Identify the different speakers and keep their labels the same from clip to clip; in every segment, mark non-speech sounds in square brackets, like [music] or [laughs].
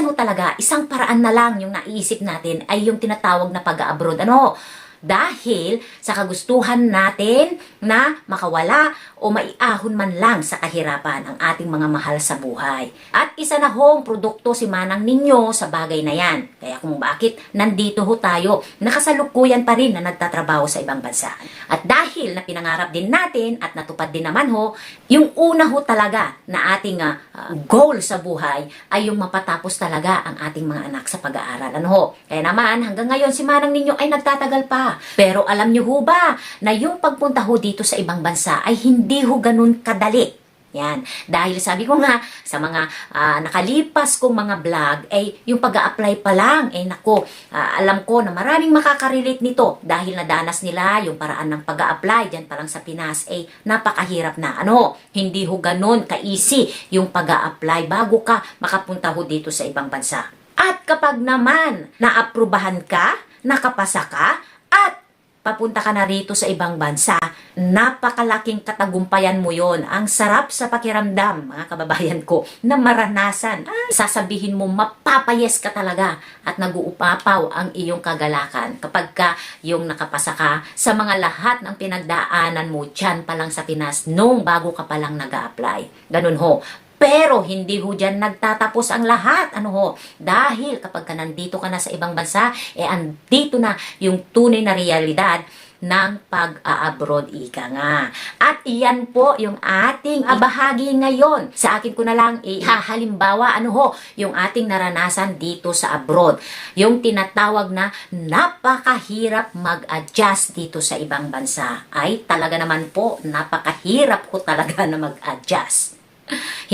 Speaker 1: minsan ho talaga, isang paraan na lang yung naiisip natin ay yung tinatawag na pag-abroad. Ano? Dahil sa kagustuhan natin na makawala o maiahon man lang sa kahirapan ang ating mga mahal sa buhay. At isa na hong produkto si Manang ninyo sa bagay na yan. Kaya kung bakit nandito ho tayo, nakasalukuyan pa rin na nagtatrabaho sa ibang bansa. At dahil na pinangarap din natin at natupad din naman ho, yung una ho talaga na ating ah, goal sa buhay ay yung mapatapos talaga ang ating mga anak sa pag-aaral. Ano ho? Kaya naman hanggang ngayon si Manang ninyo ay nagtatagal pa. Pero alam niyo ho ba na yung pagpunta ho dito sa ibang bansa ay hindi ho ganun kadali. Yan. Dahil sabi ko nga, sa mga ah, nakalipas kong mga vlog, ay yung pag apply pa lang, eh nako, ah, alam ko na maraming makakarelate nito dahil nadanas nila yung paraan ng pag apply dyan pa lang sa Pinas, eh napakahirap na. Ano, hindi ho ganun ka-easy yung pag apply bago ka makapunta ho dito sa ibang bansa. At kapag naman naaprubahan ka, nakapasa ka, papunta ka na rito sa ibang bansa, napakalaking katagumpayan mo yon. Ang sarap sa pakiramdam, mga kababayan ko, na maranasan. Ay, sasabihin mo, mapapayes ka talaga at naguupapaw ang iyong kagalakan kapag ka yung nakapasa ka sa mga lahat ng pinagdaanan mo dyan pa lang sa Pinas nung bago ka pa lang nag apply Ganun ho. Pero hindi ho dyan nagtatapos ang lahat. Ano ho? Dahil kapag ka nandito ka na sa ibang bansa, eh andito na yung tunay na realidad ng pag-a-abroad ika nga. At iyan po yung ating bahagi ngayon. Sa akin ko na lang ihahalimbawa ano ho, yung ating naranasan dito sa abroad. Yung tinatawag na napakahirap mag-adjust dito sa ibang bansa. Ay talaga naman po, napakahirap ko talaga na mag-adjust.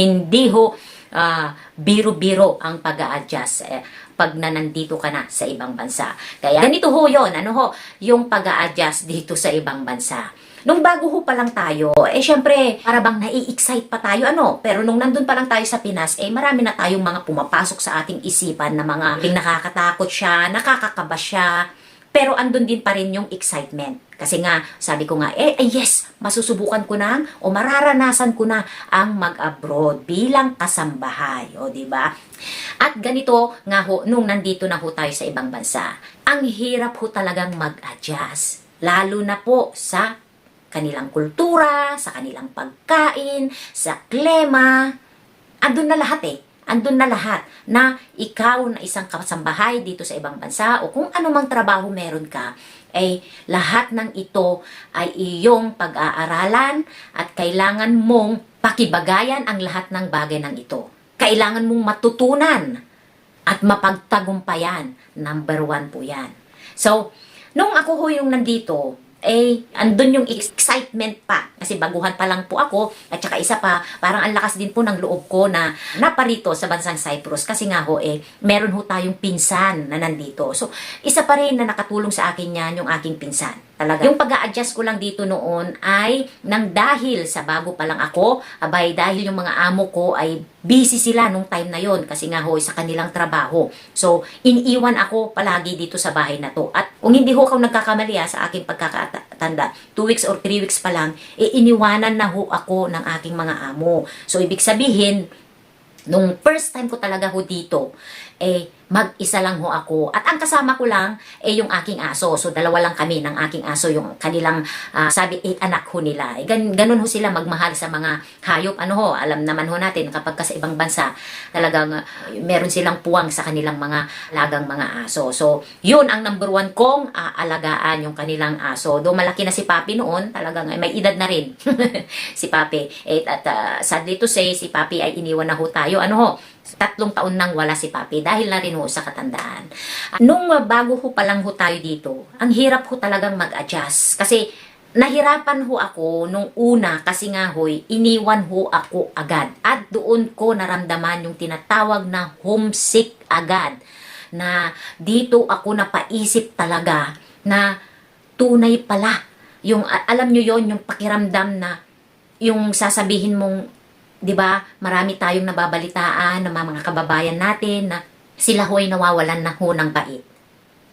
Speaker 1: Hindi ho ah, biro-biro ang pag adjust eh, pag na nandito ka na sa ibang bansa. Kaya ganito ho yon ano ho, yung pag adjust dito sa ibang bansa. Nung bago ho pa lang tayo, eh syempre, para bang nai-excite pa tayo, ano? Pero nung nandun pa lang tayo sa Pinas, eh marami na tayong mga pumapasok sa ating isipan na mga nakakatakot siya, nakakakaba siya, pero andun din pa rin yung excitement. Kasi nga, sabi ko nga, eh, eh, yes, masusubukan ko na o mararanasan ko na ang mag-abroad bilang kasambahay. O, di ba? At ganito nga ho, nung nandito na ho tayo sa ibang bansa, ang hirap ho talagang mag-adjust. Lalo na po sa kanilang kultura, sa kanilang pagkain, sa klema. Andun na lahat eh andun na lahat na ikaw na isang kasambahay dito sa ibang bansa o kung anumang trabaho meron ka, ay lahat ng ito ay iyong pag-aaralan at kailangan mong pakibagayan ang lahat ng bagay ng ito. Kailangan mong matutunan at mapagtagumpayan. Number one po yan. So, nung ako ho yung nandito, eh, andun yung excitement pa. Kasi baguhan pa lang po ako. At saka isa pa, parang ang lakas din po ng loob ko na naparito sa bansang Cyprus. Kasi nga ho, eh, meron ho tayong pinsan na nandito. So, isa pa rin na nakatulong sa akin yan, yung aking pinsan. Talaga. Yung pag adjust ko lang dito noon ay nang dahil sa bago pa lang ako, abay dahil yung mga amo ko ay busy sila nung time na yon kasi nga ho sa kanilang trabaho. So, iniiwan ako palagi dito sa bahay na to. At kung hindi ho ako nagkakamali ha, sa aking pagkakatanda, 2 weeks or 3 weeks pa lang, e iniwanan na ho ako ng aking mga amo. So, ibig sabihin, nung first time ko talaga ho dito, eh, mag-isa lang ho ako. At ang kasama ko lang, eh, yung aking aso. So, dalawa lang kami ng aking aso, yung kanilang, ah, sabi, eight anak ho nila. Eh, gan ganun ho sila magmahal sa mga hayop. Ano ho, alam naman ho natin, kapag ka sa ibang bansa, talagang ah, meron silang puwang sa kanilang mga lagang mga aso. So, yun ang number one kong aalagaan, yung kanilang aso. Do malaki na si Papi noon, talagang eh, may edad na rin [laughs] si Papi. Eh, at ah, sadly to say, si Papi ay iniwan na ho tayo. Ano ho, tatlong taon nang wala si Papi dahil na rin ho sa katandaan. Nung uh, bago ho pa lang ho tayo dito, ang hirap ho talagang mag-adjust. Kasi nahirapan ho ako nung una kasi nga hoy, iniwan ho ako agad. At doon ko naramdaman yung tinatawag na homesick agad. Na dito ako napaisip talaga na tunay pala. Yung, alam nyo yon yung pakiramdam na yung sasabihin mong 'di ba? Marami tayong nababalitaan ng mga kababayan natin na sila ho ay nawawalan na ho ng bait.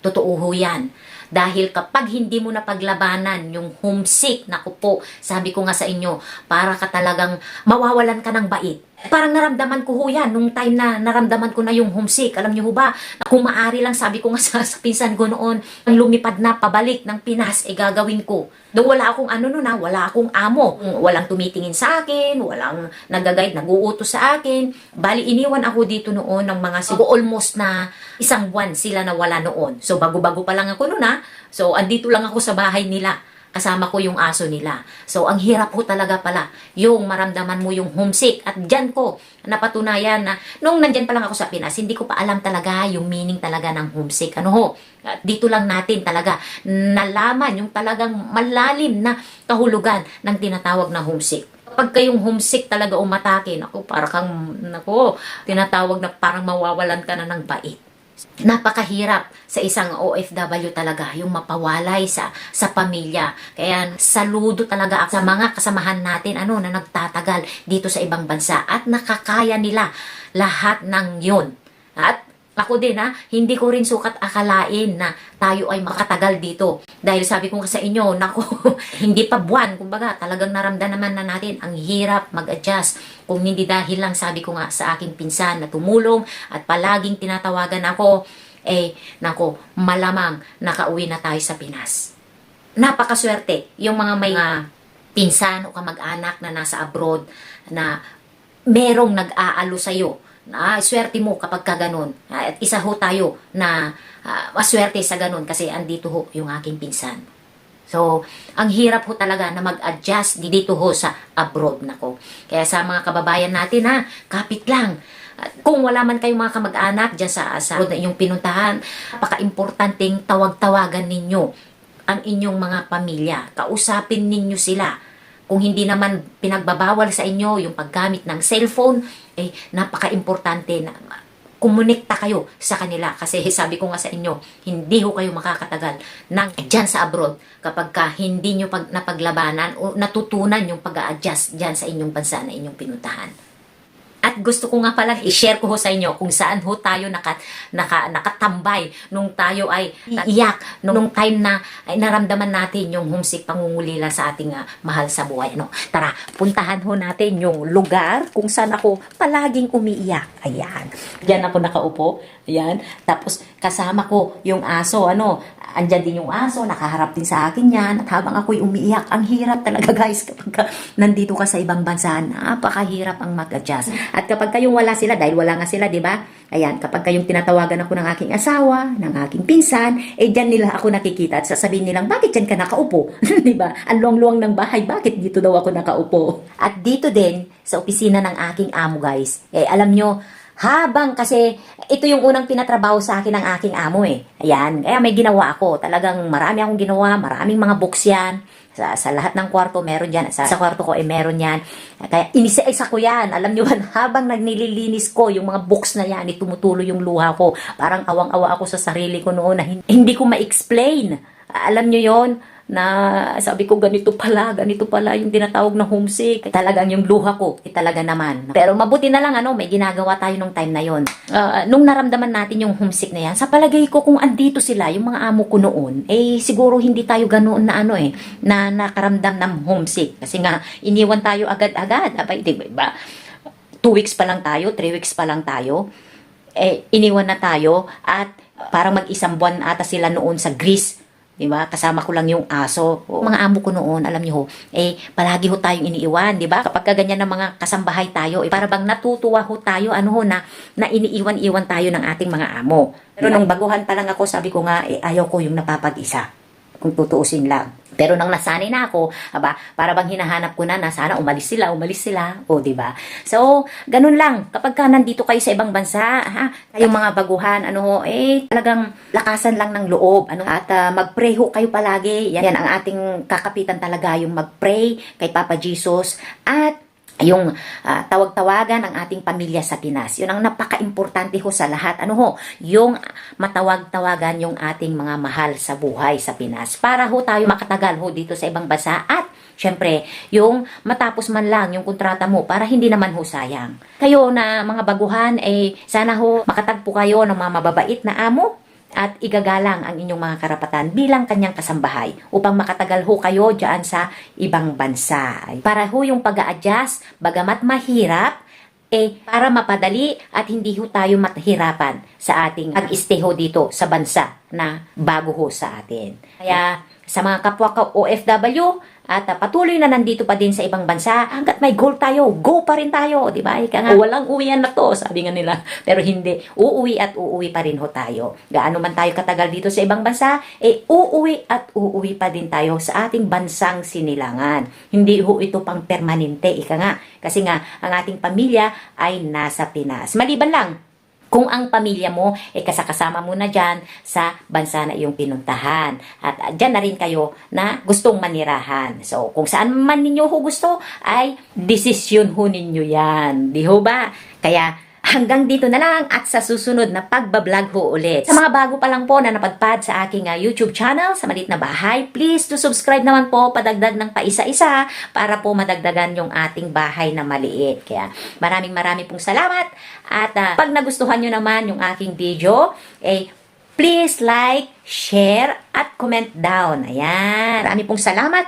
Speaker 1: Totoo ho 'yan. Dahil kapag hindi mo napaglabanan yung homesick, naku po, sabi ko nga sa inyo, para ka talagang mawawalan ka ng bait. Parang naramdaman ko ho yan nung time na naramdaman ko na yung homesick. Alam niyo ho ba, na kung maaari lang sabi ko nga [laughs] sa, sa pinsan ko noon, ang lumipad na pabalik ng Pinas, eh gagawin ko. Doon wala akong ano noon ha, wala akong amo. Walang tumitingin sa akin, walang nagagayad, naguutos sa akin. Bali, iniwan ako dito noon ng mga siguro almost na isang buwan sila na wala noon. So, bago-bago pa lang ako noon ha. So, andito lang ako sa bahay nila kasama ko yung aso nila. So, ang hirap po talaga pala yung maramdaman mo yung homesick. At dyan ko napatunayan na nung nandyan pa lang ako sa Pinas, hindi ko pa alam talaga yung meaning talaga ng homesick. Ano ho? At dito lang natin talaga nalaman yung talagang malalim na kahulugan ng tinatawag na homesick. Pag kayong homesick talaga umatake, naku, para kang, naku, tinatawag na parang mawawalan ka na ng bait napakahirap sa isang OFW talaga yung mapawalay sa sa pamilya. Kaya saludo talaga sa mga kasamahan natin ano na nagtatagal dito sa ibang bansa at nakakaya nila lahat ng yon. At ako din ha, hindi ko rin sukat akalain na tayo ay makatagal dito. Dahil sabi ko sa inyo, [laughs] nako, hindi pa buwan, kumbaga talagang naramdaman na natin ang hirap mag-adjust. Kung hindi dahil lang sabi ko nga sa aking pinsan na tumulong at palaging tinatawagan ako, eh, nako, malamang nakauwi na tayo sa Pinas. Napakaswerte yung mga may mga pinsan o kamag-anak na nasa abroad na merong nag-aalo sa'yo ah, swerte mo kapag ka ganun. Ah, At isa ho tayo na ah, maswerte sa ganun kasi andito ho yung aking pinsan. So, ang hirap ho talaga na mag-adjust di- dito ho sa abroad nako. Kaya sa mga kababayan natin ha, kapit lang. At Kung wala man kayong mga kamag-anak dyan sa, sa abroad na inyong pinuntahan, napaka-importanting tawag-tawagan ninyo ang inyong mga pamilya. Kausapin ninyo sila. Kung hindi naman pinagbabawal sa inyo yung paggamit ng cellphone, eh napaka-importante na kumonekta kayo sa kanila kasi [laughs] sabi ko nga sa inyo, hindi ho kayo makakatagal ng dyan sa abroad kapag ka hindi nyo pag, napaglabanan o natutunan yung pag-a-adjust dyan sa inyong bansa na inyong pinuntahan. At gusto ko nga pala i-share ko ho sa inyo kung saan ho tayo naka, naka, nakatambay nung tayo ay iyak nung time na ay naramdaman natin yung homesick pangungulila sa ating ah, mahal sa buhay. Ano? Tara, puntahan ho natin yung lugar kung saan ako palaging umiiyak. Ayan. Diyan ako nakaupo. Ayan. Tapos kasama ko yung aso. Ano? Andyan din yung aso. Nakaharap din sa akin yan. At habang ako'y umiiyak, ang hirap talaga [laughs] guys kapag ka nandito ka sa ibang bansa. Napakahirap ang mag-adjust. At kapag kayong wala sila, dahil wala nga sila, di ba? Ayan, kapag kayong tinatawagan ako ng aking asawa, ng aking pinsan, eh dyan nila ako nakikita at sasabihin nilang, bakit dyan ka nakaupo? [laughs] di ba? Ang luwang-luwang ng bahay, bakit dito daw ako nakaupo? At dito din, sa opisina ng aking amo guys, eh alam nyo, habang kasi ito yung unang pinatrabaho sa akin ng aking amo eh. Ayan, kaya may ginawa ako. Talagang marami akong ginawa, maraming mga books yan. Sa, sa lahat ng kwarto meron yan. Sa, sa kwarto ko ay meron yan. Kaya inisa-isa ko yan. Alam nyo ba, [laughs] habang nagnililinis ko yung mga books na yan, tumutuloy yung luha ko. Parang awang-awa ako sa sarili ko noon na hin- hindi ko ma-explain. Alam nyo yon na sabi ko ganito pala, ganito pala yung tinatawag na homesick. Talagang yung luha ko, eh, talaga naman. Pero mabuti na lang ano, may ginagawa tayo nung time na yon. Ah, nung naramdaman natin yung homesick na yan, sa palagay ko kung andito sila, yung mga amo ko noon, eh siguro hindi tayo ganoon na ano eh, na nakaramdam ng homesick. Kasi nga, iniwan tayo agad-agad. Abay, di ba? Two weeks pa lang tayo, three weeks pa lang tayo. Eh, iniwan na tayo at parang mag-isang buwan ata sila noon sa Greece. Di ba? Kasama ko lang yung aso. O, mga amo ko noon, alam niyo ho, eh, palagi ho tayong iniiwan, di ba? Kapag ka ganyan ng mga kasambahay tayo, eh, para bang natutuwa ho tayo, ano ho, na, na iniiwan-iwan tayo ng ating mga amo. Pero nung baguhan pa lang ako, sabi ko nga, eh, ayaw ko yung napapag-isa kung tutuusin lang. Pero nang nasanay na ako, aba, para bang hinahanap ko na na sana umalis sila, umalis sila, o di ba? So, ganun lang. Kapag ka nandito kayo sa ibang bansa, ha, kayong mga baguhan, ano eh, talagang lakasan lang ng loob, ano, at ah, mag-pray ho kayo palagi. Yan, yan ang ating kakapitan talaga, yung mag-pray kay Papa Jesus, at yung ah, tawag-tawagan ng ating pamilya sa Pinas. Yun ang napaka-importante ho sa lahat. Ano ho? Yung matawag-tawagan yung ating mga mahal sa buhay sa Pinas. Para ho tayo makatagal ho dito sa ibang bansa at syempre, yung matapos man lang yung kontrata mo para hindi naman ho sayang. Kayo na mga baguhan, eh sana ho makatagpo kayo ng mga mababait na amo at igagalang ang inyong mga karapatan bilang kanyang kasambahay upang makatagal ho kayo dyan sa ibang bansa. Para ho yung pag adjust bagamat mahirap, eh para mapadali at hindi ho tayo mahirapan sa ating pag-stay ho dito sa bansa na bago ho sa atin. Kaya sa mga kapwa ka OFW at ah, patuloy na nandito pa din sa ibang bansa, hanggat may goal tayo, go pa rin tayo, di ba? Ika nga, walang uwian na to, sabi nga nila. [laughs] Pero hindi, uuwi at uuwi pa rin ho tayo. Gaano man tayo katagal dito sa ibang bansa, eh uuwi at uuwi pa din tayo sa ating bansang sinilangan. Hindi ho ito pang permanente, ika nga. Kasi nga, ang ating pamilya ay nasa Pinas. Maliban lang, kung ang pamilya mo ay kasakasama mo na dyan sa bansa na iyong pinuntahan. At uh, dyan na rin kayo na gustong manirahan. So, kung saan man ninyo ho gusto, ay desisyon ho ninyo yan. Di ho ba? Kaya, hanggang dito na lang at sa susunod na pagbablog ho ulit. Sa mga bago pa lang po na napadpad sa aking uh, YouTube channel, sa Malit na Bahay, please to subscribe naman po, padagdag ng paisa-isa para po madagdagan yung ating bahay na maliit. Kaya maraming maraming pong salamat at uh, pag nagustuhan nyo naman yung aking video, eh, please like, share, at comment down. Ayan. Marami pong salamat.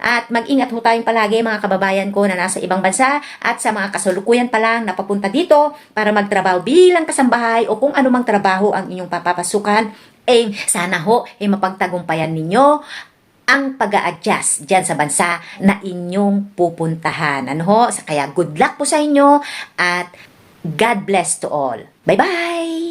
Speaker 1: At mag-ingat ho tayong palagi mga kababayan ko na nasa ibang bansa at sa mga kasulukuyan pa lang na papunta dito para magtrabaho bilang kasambahay o kung anumang trabaho ang inyong papapasukan, eh sana ho eh mapagtagumpayan ninyo ang pag adjust dyan sa bansa na inyong pupuntahan. Ano ho? Kaya good luck po sa inyo at God bless to all. Bye-bye!